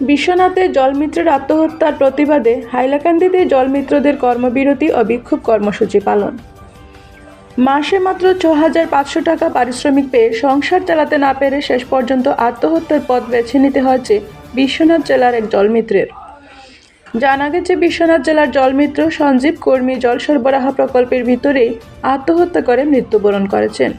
বিশ্বনাথে জলমিত্রের আত্মহত্যার প্রতিবাদে হাইলাকান্দিতে জলমিত্রদের কর্মবিরতি ও বিক্ষোভ কর্মসূচি পালন। মাসে মাত্র ছ হাজার পাঁচশো টাকা পারিশ্রমিক পেয়ে সংসার চালাতে না পেরে শেষ পর্যন্ত আত্মহত্যার পথ বেছে নিতে হয়েছে বিশ্বনাথ জেলার এক জলমিত্রের। জানা গেছে, বিশ্বনাথ জেলার জলমিত্র সঞ্জীব কর্মী জল সরবরাহ প্রকল্পের ভিতরেই আত্মহত্যা করে মৃত্যুবরণ করেছেন।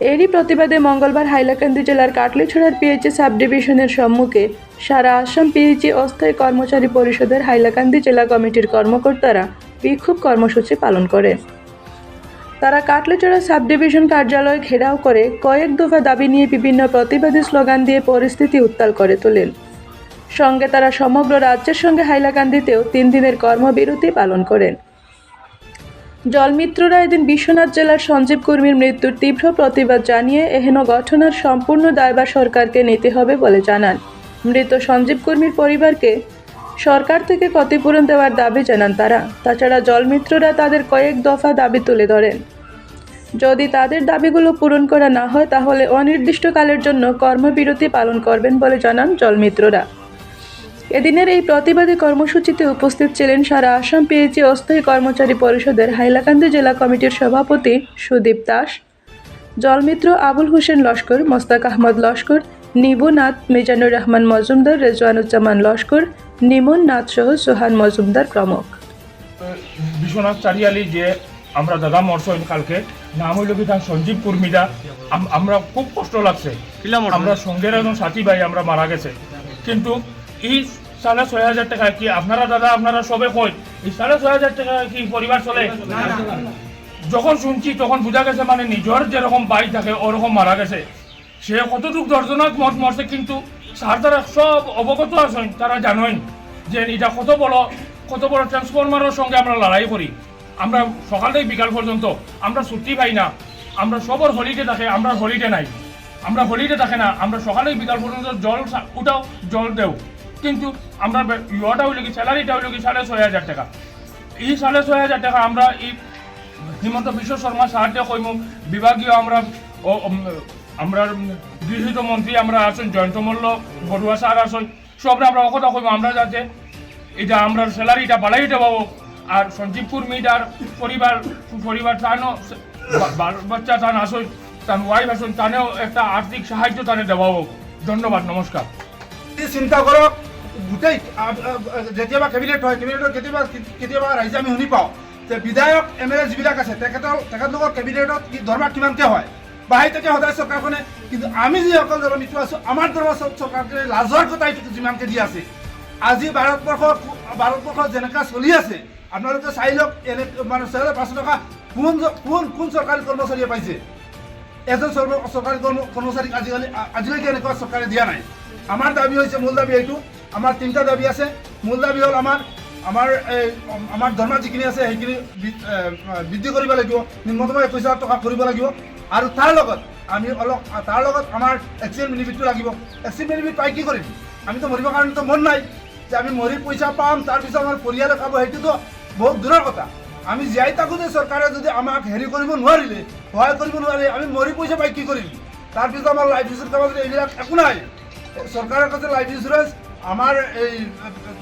এরই প্রতিবাদে মঙ্গলবার হাইলাকান্দি জেলার কাটলিছড়ার পিএইচি সাব ডিভিশনের সম্মুখে সারা আসাম পিএইচি অস্থায়ী কর্মচারী পরিষদের হাইলাকান্দি জেলা কমিটির কর্মকর্তারা বিক্ষোভ কর্মসূচি পালন করে। তারা কাটলিচড়া সাব ডিভিশন কার্যালয় ঘেরাও করে কয়েক দফা দাবি নিয়ে বিভিন্ন প্রতিবাদী স্লোগান দিয়ে পরিস্থিতি উত্তাল করে তোলেন। সঙ্গে তারা সমগ্র রাজ্যের সঙ্গে হাইলাকান্দিতেও তিন দিনের কর্মবিরতি পালন করেন। জলমিত্ররা এদিন বিশ্বনাথ জেলার সঞ্জীব কর্মীর মৃত্যুর তীব্র প্রতিবাদ জানিয়ে এহেন ঘটনার সম্পূর্ণ দায়ভার সরকারকে নিতে হবে বলে জানান। মৃত সঞ্জীব কর্মীর পরিবারকে সরকার থেকে ক্ষতিপূরণ দেওয়ার দাবি জানান তারা। তাছাড়া জলমিত্ররা তাদের কয়েক দফা দাবি তুলে ধরেন। যদি তাদের দাবিগুলো পূরণ করা না হয়, তাহলে অনির্দিষ্টকালের জন্য কর্মবিরতি পালন করবেন বলে জানান জলমিত্ররা। এদিনের এই প্রতিবাদী কর্মসূচিতে উপস্থিত ছিলেন সারা আসাম পিএইচি অস্থায়ী কর্মচারী পরিষদের হাইলাকান্দি জেলা কমিটির সভাপতি সুদীপ দাস, জলমিত্র আবুল হোসেন লস্কর, মোস্তাক আহমদ লস্কর নিবু নাথ মিজানুর রহমান মজুমদার রেজওয়ানুজ্জামান লস্কর নিমন নাথ সহ সোহান মজুমদার প্রমুখ। বিশ্বনাথ চারিয়ালি যে আমরা দাদা মরছেন কালকে নাম হইল কি তার সঞ্জীব কুর্মিদা। আম- আমরা খুব কষ্ট লাগছে। আমরা সঙ্গের একজন সাথী ভাই আমরা মারা গেছে। কিন্তু এই সাড়ে ছয় হাজার টাকা কি আপনারা দাদা আপনারা সবে কই? এই সাড়ে ছয় হাজার টাকা কি পরিবার চলে? যখন শুনছি তখন বোঝা গেছে মানে নিজের যেরকম বাই থাকে ওরকম মারা গেছে। সে কতটুকু দর্শনাক মত মরছে কিন্তু স্যার তারা সব অবগত আছেন, তারা জানেন যে এটা কত বড় কত বড় ট্রান্সফরমারের সঙ্গে আমরা লড়াই করি। আমরা সকাল থেকে বিকাল পর্যন্ত, আমরা ছুটি পাই না, আমরা সবর হলিডে থাকে, আমরা হলিডে নাই। আমরা হলিডে থাকে না, আমরা সকালে বিকাল পর্যন্ত জল উঠাও, জল দেও। কিন্তু আমরা ইয়েটা হইল কি স্যালারিটা হইল কি সাড়ে ছয় হাজার টাকা। এই সাড়ে ছয় হাজার টাকা আমরা এই হিমন্ত বিশ্ব শর্মা সাহায্য কইম, বিভাগীয় আমরা আমরা গৃহীত মন্ত্রী, আমরা আছেন জয়ন্ত মল্ল, বড়ুয়া স্যার আছেন, সবরা আমরা অকথা কইম আমরা যাতে এটা আমরা স্যালারিটা বাড়াই দেবো আর সঞ্জীবপুর মিটার পরিবার পরিবার তানো বা- বাচ্চা তান আসন, তান ওয়াইফ আসন, তানেও একটা আর্থিক সাহায্য তানে দেওয়া হোক। ধন্যবাদ, নমস্কার। চিন্তা কৰক গোটেই যেতিয়াবা কেবিনেট হয় কেবিনেটৰ কেতিয়াবা কেতিয়াবা ৰাইজে আমি শুনি পাওঁ যে বিধায়ক এম এল এ যিবিলাক আছে, তেখেতৰ, তেখেতলোকৰ কেবিনেটত দৰমহা কিমানকৈ হয়? বা সেই তেতিয়া সদায় চৰকাৰখনে, কিন্তু আমি যিসকল জনমিত্ৰ আছোঁ, আমাৰ দৰমহা চৰ- চৰকাৰখনে লাজৰ কথা এইটো যিমানকৈ দি আছে। আজি ভাৰতবৰ্ষ ভাৰতবৰ্ষত যেনেকুৱা চলি আছে, আপোনালোকে চাই লওক, এনে মানে হাজাৰ পাঁচশো টকা কোন কোন কোন চৰকাৰী কৰ্মচাৰীয়ে পাইছে? এজন চৰ- চৰকাৰী কৰ্ম কৰ্মচাৰীক আজিকালি, আজিলৈকে এনেকুৱা চৰকাৰে দিয়া নাই। আমাৰ দাবি হৈছে, মূল দাবি এইটো। আমাৰ তিনিটা দাবি আছে। মূল দাবি হ'ল আমাৰ আমাৰ এই, আমাৰ দৰমহা যিখিনি আছে, সেইখিনি বৃদ্ধি কৰিব লাগিব। নিম্নতম একৈছ হাজাৰ টকা কৰিব লাগিব। আৰু তাৰ লগত আমি অলপ তাৰ লগত আমাৰ এক্সিডেণ্ট বেনিফিটটো লাগিব। এক্সিডেণ্ট বেনিফিট পাই কি কৰিম? আমিতো মৰিবৰ কাৰণেতো মন নাই যে আমি মৰি পইচা পাম তাৰপিছত আমাৰ পৰিয়ালে খাব, সেইটোতো বহুত দূৰৰ কথা। আমি জীয়াই থাকোঁতে চৰকাৰে যদি আমাক হেৰি কৰিব নোৱাৰিলে, সহায় কৰিব নোৱাৰে আমি মৰি পইচা পাই কি কৰিম? তাৰপিছত আমাৰ লাইফ ইঞ্চুৰেঞ্চ এইবিলাক একো নাই চৰকাৰৰ কাছে লাইফ ইঞ্চুৰেঞ্চ আমাৰ এই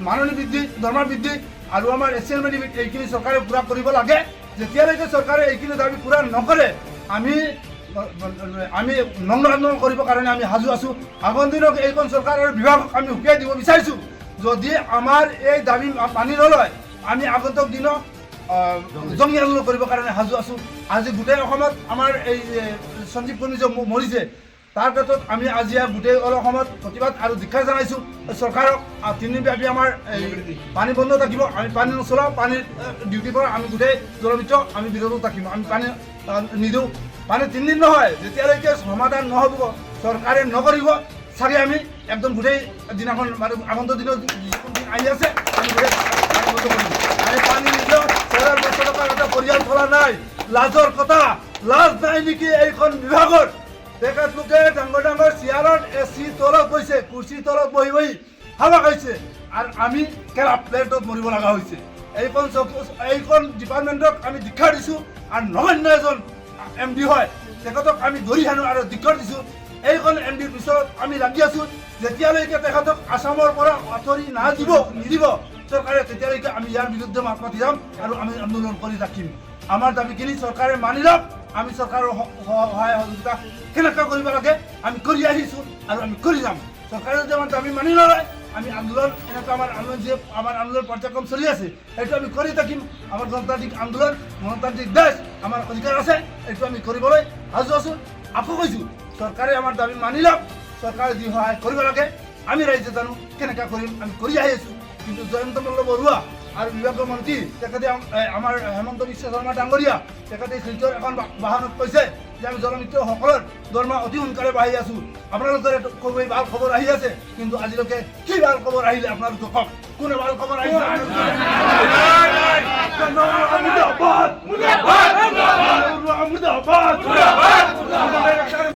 মাননি বৃদ্ধি, দৰমহা বৃদ্ধি আৰু আমাৰ এছিয়ান বেনিফিট এইখিনি চৰকাৰে পূৰা কৰিব লাগে। যেতিয়ালৈকে চৰকাৰে এইখিনি দাবি পূৰা নকৰে আমি আমি নগ্ন আন্দোলন কৰিবৰ কাৰণে আমি সাজু আছোঁ। আগন্তুক দিনত এইখন চৰকাৰৰ বিভাগক আমি সুকীয়াই দিব বিচাৰিছোঁ। যদি আমাৰ এই দাবি মানি নলয়, আমি আগন্তুক দিনত জঙ্গী আন্দোলন কৰিবৰ কাৰণে সাজু আছোঁ। আজি গোটেই অসমত আমাৰ এই সঞ্জীৱ কৰ্মী যে মৰিছে। তাৰ ক্ষেত্ৰত আমি আজি গোটেই অল অসমত প্ৰতিবাদ আৰু দীক্ষা জনাইছোঁ। চৰকাৰক তিনিদিনব্যাপী আমাৰ পানী বন্ধ থাকিব। আমি পানী নচলাওঁ, পানীৰ ডিউটিৰ পৰা আমি গোটেই জলমিত্ৰ আমি বিৰত থাকিম। আমি পানী নিদিওঁ পানী তিনিদিন নহয়, যেতিয়ালৈকে সমাধান নহ'ব, চৰকাৰে নকৰিব, চাগে আমি একদম গোটেই দিনাখন মানে আগন্তুক দিনত দিন আহি আছে, আমি গোটেই আমি পানী নিদিওঁ পৰিয়াল চলা নাই। লাজৰ কথা, লাজ নাই নেকি এইখন বিভাগৰ? তেখেতলোকে ডাঙৰ ডাঙৰ চেয়াৰত এ চি তলত বহিছে কুৰ্চীৰ তলত বহি বহি হাৱা খাইছে। আৰু আমি কেলা প্লেটত মৰিব লগা হৈছে। এইখন এইখন ডিপাৰ্টমেণ্টক আমি দীক্ষা দিছোঁ আৰু নগণ্য এজন এম ডি হয়। তেখেতক আমি ধৰি আনো আৰু দীক্ষা দিছোঁ। এইখন এম ডিৰ পিছত আমি লাগি আছোঁ। যেতিয়ালৈকে তেখেতক আছামৰ পৰা আঁতৰি নাদিব নিদিব, চৰকাৰে তেতিয়ালৈকে আমি ইয়াৰ বিৰুদ্ধে মাত মাতি যাম আৰু আমি আন্দোলন কৰি থাকিম আমাৰ দাবীখিনি চৰকাৰে মানি লওক। আমি চৰকাৰৰ সহায় সহযোগিতা কেনেকৈ কৰিব লাগে, আমি কৰি আহিছোঁ আৰু আমি কৰি যাম। চৰকাৰে যদি আমাৰ দাবি মানি নলয়, আমি আন্দোলন, এনেকুৱা আমাৰ আন্দোলন যে, আমাৰ আন্দোলন পৰ্যায়ক্ৰম চলি আছে, সেইটো আমি কৰি থাকিম। আমাৰ গণতান্ত্ৰিক আন্দোলন, গণতান্ত্ৰিক দেশ, আমাৰ অধিকাৰ আছে এইটো আমি কৰিবলৈ সাজু আছোঁ। আকৌ কৈছোঁ, চৰকাৰে আমাৰ দাবি মানি লওক, চৰকাৰে যি সহায় কৰিব লাগে, আমি ৰাইজে জানো কেনেকৈ কৰিম, আমি কৰি আহি আছোঁ। কিন্তু জয়ন্ত মল্ল বৰুৱা আৰু বিভাগীয় মন্ত্ৰী তেখেতে আম- এ, আমাৰ হেমন্ত বিশ্ব শৰ্মা ডাঙৰীয়া তেখেতে শিলচৰ এখন বাহনত কৈছে যে আমি জনমিত্ৰসকলৰ দৰমহা অতি সোনকালে বাঢ়ি আছোঁ আপোনালোকৰ খুবেই ভালো খবৰ আহি আছে কিন্তু আজিলৈকে কি ভালো খবৰ আহিলে আপোনালোকে কওক কোনে ভালো খবৰ আহিছে মুৰ্দাবাদ! মুৰ্দাবাদ! মুৰ্দাবাদ!